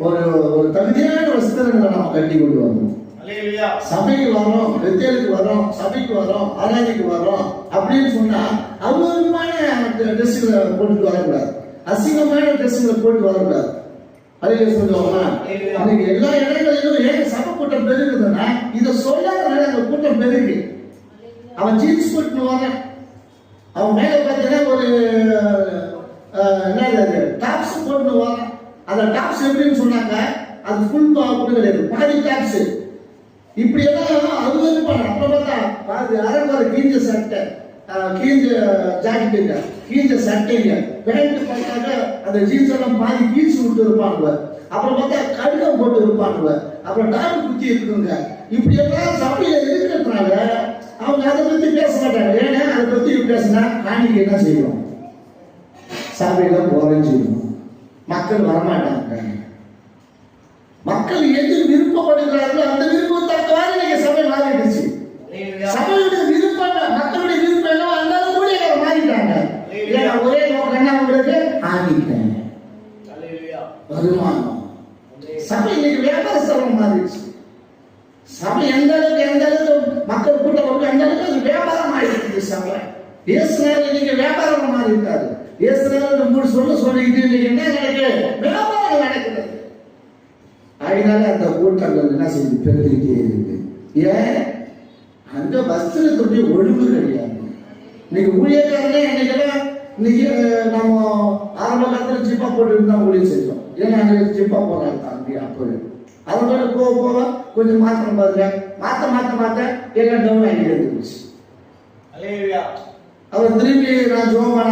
ஒரு ஒரு தகுதியான வஸ்திரங்களை நாம் கட்டி கொண்டு வரணும். சபைக்கு வரோம் வெத்தேலுக்கு வரோம் சபைக்கு வரோம் ஆராய்ச்சிக்கு வரோம் அப்படின்னு சொன்னா அவ்வளவுமான ட்ரெஸ்ஸுகளை போட்டுட்டு வரக்கூடாது. அசிங்கமான ட்ரெஸ்ஸுகளை போட்டு வரக்கூடாது. அதே சொல்லுவாங்க இன்னைக்கு எல்லா இடங்களிலும் ஏன் சபை கூட்டம் பெருகுதுன்னா இதை சொல்லாதனால அந்த கூட்டம் பெருகு. அவன் ஜீன்ஸ் போட்டு வரான் அவன் மேல பார்த்தீங்கன்னா ஒரு அஹ், என்னது அது டாப்ஸ் போட்டு வரான் டாக்ஸ் எப்படின்னு சொன்னாங்க? அது ஃபுல் கூட கிடையாது. பாதி டாக்ஸ் இப்படி எல்லாம் அது வந்து பண்ண அப்புறம் பார்த்தா பாதி பாரு கீஞ்ச சட்டை கீஞ்ச ஜாக்கெட்டுங்க கீஞ்ச சட்டைங்க பேண்ட் பார்த்தாக்க அந்த ஜீன்ஸ் எல்லாம் பாதி கீழ்ச்சி விட்டு இருப்பாங்க. அப்புறம் பார்த்தா கடிதம் போட்டு இருப்பாங்க. அப்புறம் டாக் குத்தி இருக்குங்க இப்படி எல்லாம் சபையில இருக்கிறதுனால அவங்க அதை பத்தி பேச மாட்டாங்க. ஏன்னா அதை பத்தி பேசினா காணிக்கை என்ன செய்வோம் சபையில போறேன்னு செய்யும். மக்கள் வரமாட்டாங்க. மக்கள் எது விருப்பப்படுகிறார்களோ அந்த விருப்பத்தக்கவாறு நீங்க சபை மாறிடுச்சு. சபையுடைய விருப்பம் மக்களுடைய விருப்பம் என்னவோ அந்த ஊழியர்கள் மாறிட்டாங்க. ஒரே நோக்கம் என்ன உங்களுக்கு? ஆகிட்டேன் அல்லேலூயா. வருமானம். சபை இன்னைக்கு வியாபார ஸ்தலம் மாறிடுச்சு. சபை எந்த அளவுக்கு எந்த அளவுக்கு மக்கள் கூட்டம் அந்த அளவுக்கு வியாபாரம் ஆயிடுச்சு சபை. இயேசுனால நீங்க வியாபாரம் மாறி இருக்காது இயேசுனால மூணு சொல்ல சொல்லிக்கிட்டு இன்னைக்கு என்ன நடக்குது வியாபாரம் நடக்குது. அதனால அந்த கூட்டங்கள் என்ன செய்யுது? பெருகிட்டே இருக்கு. ஏன்? அந்த வஸ்திரத்துடைய ஒழுங்கு கிடையாது. இன்னைக்கு ஊழியக்காரனே இன்னைக்கெல்லாம் இன்னைக்கு நம்ம ஆரம்ப காலத்துல ஜிப்பா போட்டு இருந்தா ஊழியம் செஞ்சோம். ஏன்னா அங்க ஜிப்பா போடுறாங்க அப்படி அப்பவே அதோட போக போக கொஞ்சம் மாத்திரம் பாருங்க மாத்த மாத்த மாத்த எல்லாம் டவுன் ஆகிட்டு இருந்துச்சு. அவர் திரும்பி நான் ஜோம் பண்ண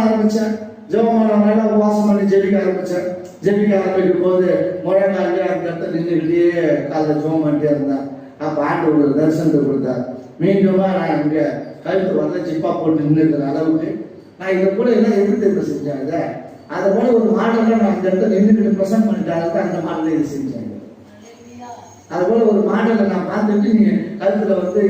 ஆரம்பிச்சேன் ஜோம் பண்ண பண்ணி ஜெபிக்க ஆரம்பிச்சேன் ஜெபிக்க ஆரம்பிக்கும் போது முழங்காலே அந்த இடத்துல நின்றுக்கிட்டே காலைல ஜெபம் பண்ணிட்டே இருந்தேன் அப்போ ஆண்டு ஒரு தரிசனத்தை கொடுத்தார். மீண்டுமா நான் இங்க கழுத்து வரல ஜிப்பா போட்டு நின்றுக்கிற அளவுக்கு. நான் இதை கூட என்ன எதிர்த்து இப்போ செஞ்சேன் இதை அதை போல ஒரு மாடலை நான் அந்த இடத்துல நின்றுக்கிட்டு ப்ரெசென்ட் பண்ணிட்டாங்க அந்த மாடலை இது செஞ்சேன். அது போல ஒரு மாடலை நான் பார்த்துட்டு நீங்க கழுத்துல வந்து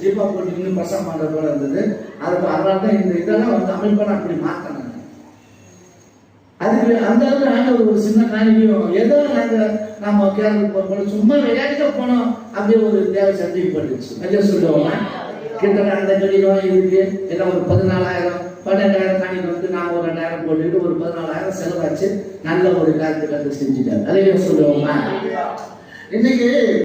ஜீப்பா போட்டு இன்னும் பசம் மாடல் போல இருந்தது. அதுக்கு அதனால தான் இந்த இதெல்லாம் வந்து அமைப்பை நான் அப்படி மாத்தினேன். அதுக்கு அந்த அளவுக்கு நாங்கள் ஒரு சின்ன காணிக்கையும் ஏதோ நாங்கள் நம்ம கேரளுக்கு போகும்போது சும்மா விளையாட்டுக்க போனோம் அப்படியே ஒரு தேவை சந்திப்பு பண்ணிடுச்சு நல்லா சொல்லுவோம் கிட்ட அந்த கடிதம் இருக்கு எல்லாம் ஒரு பதினாலாயிரம் பன்னெண்டாயிரம் காணிக்கு வந்து நான் ஒரு ரெண்டாயிரம் போட்டுக்கிட்டு ஒரு பதினாலாயிரம் செலவாச்சு நல்ல ஒரு காரியத்தை அதை செஞ்சுட்டேன் அதையும் சொல்லுவோமா இன்னைக்கு